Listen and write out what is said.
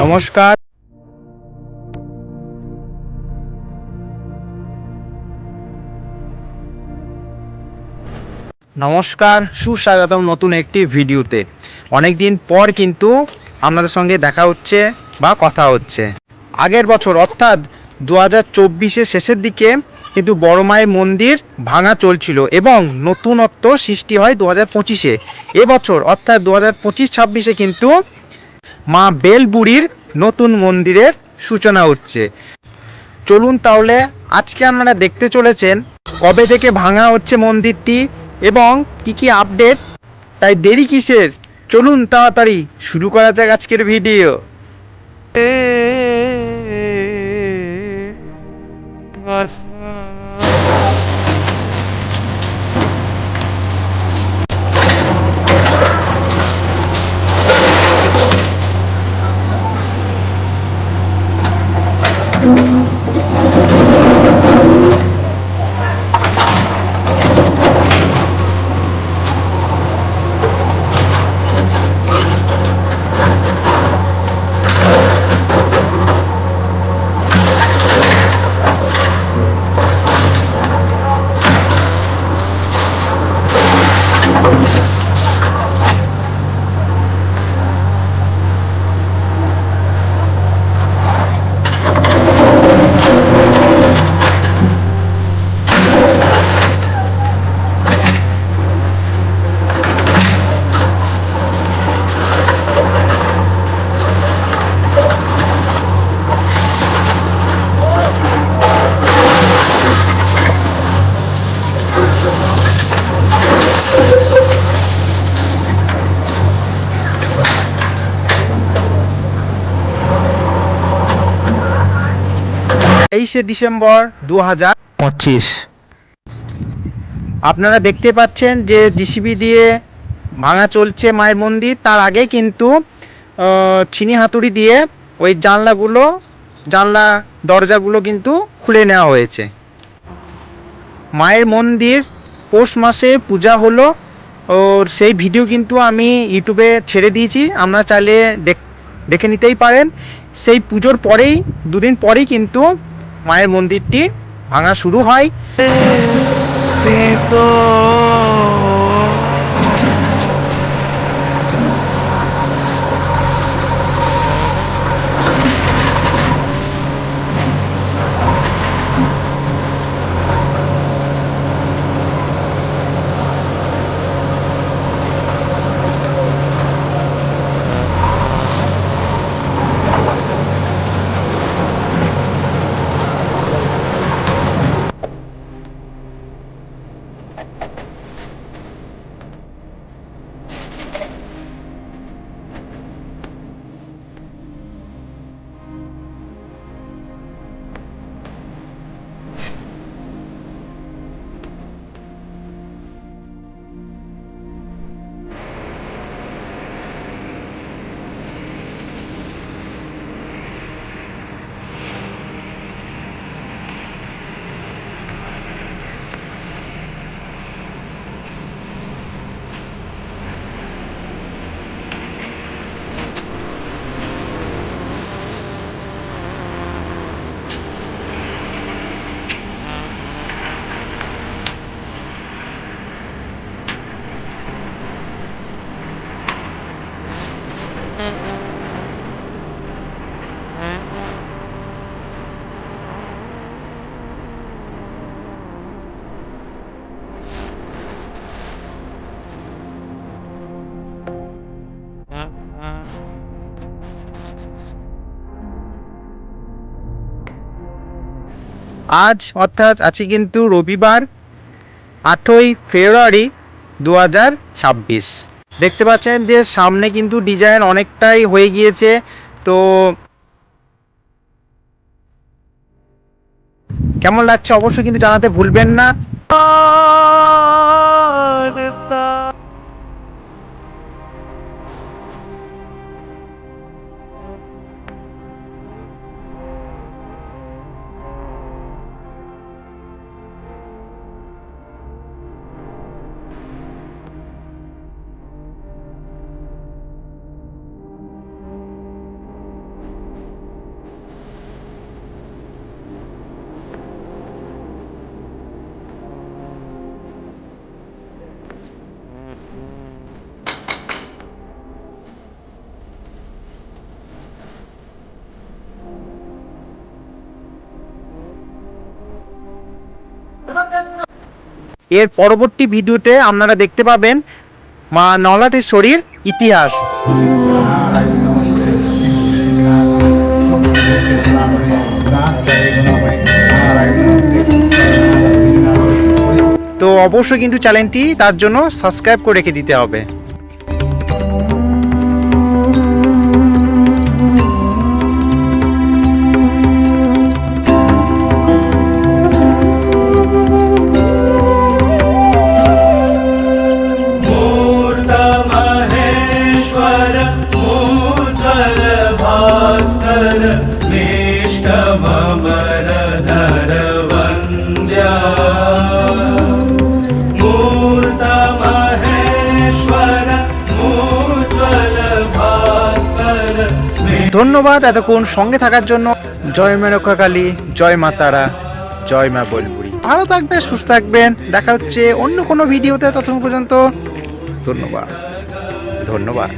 নমস্কার। নমস্কার, সুস্বাগতম নতুন একটি ভিডিওতে। অনেক দিন পর কিন্তু আপনাদের সঙ্গে দেখা হচ্ছে বা কথা হচ্ছে। আগের বছর, অর্থাৎ দু হাজার চব্বিশের শেষের দিকে কিন্তু বড় মায়ের মন্দির ভাঙা চলছিল এবং নতুনত্ব সৃষ্টি হয় দু হাজার পঁচিশে এবছর অর্থাৎ দু হাজার পঁচিশ ছাব্বিশে কিন্তু মা বেলবুড়ির নতুন মন্দিরের সূচনা হচ্ছে চলুন তাহলে আজকে আপনারা দেখতে চলেছেন কবে থেকে ভাঙা হচ্ছে মন্দিরটি এবং কি কি আপডেট তাই দেরি কিসের চলুন তাড়াতাড়ি শুরু করা যাক আজকের ভিডিও তেইশে ডিসেম্বর দু হাজার পঁচিশ। আপনারা দেখতে পাচ্ছেন যে ডিসিবি দিয়ে ভাঙা চলছে মায়ের মন্দির, তার আগে কিন্তু চিনি হাতুড়ি দিয়ে ওই জানলাগুলো, জানলা দরজাগুলো কিন্তু খুলে নেওয়া হয়েছে। মায়ের মন্দির পৌষ মাসে পূজা হলো ওর সেই ভিডিও কিন্তু আমি ইউটিউবে ছেড়ে দিয়েছি, আপনারা চাইলে দেখে নিতেই পারেন। সেই পুজোর পরেই, দুদিন পরেই কিন্তু মায়ের মন্দিরটি ভাঙা শুরু হয়। আজ অর্থাৎ আছে কিন্তু রবিবার আটই ফেব্রুয়ারি দু হাজার ছাব্বিশ। দেখতে পাচ্ছেন যে সামনে কিন্তু ডিজাইন অনেকটাই হয়ে গিয়েছে, তো কেমন লাগছে অবশ্যই কিন্তু জানাতে ভুলবেন না। এর পরবর্তী ভিডিওতে আপনারা দেখতে পাবেন মা নলাটেশ্বরীর ইতিহাস। তো অবশ্যই কিন্তু চ্যানেলটি তার জন্য সাবস্ক্রাইব করে রেখে দিতে হবে। भास्कर निष्ठममर नरवन्द्या मूर्तमहेश्वर उज्ज्वल भास्कर ধন্যবাদ এতক্ষণ সঙ্গে থাকার জন্য জয় মা রক্ষাকালী জয় মা তারা জয় মা বলপুরি ভালো থাকবেন সুস্থ থাকবেন দেখা হচ্ছে অন্য কোনো ভিডিওতে ততক্ষণ পর্যন্ত ধন্যবাদ ধন্যবাদ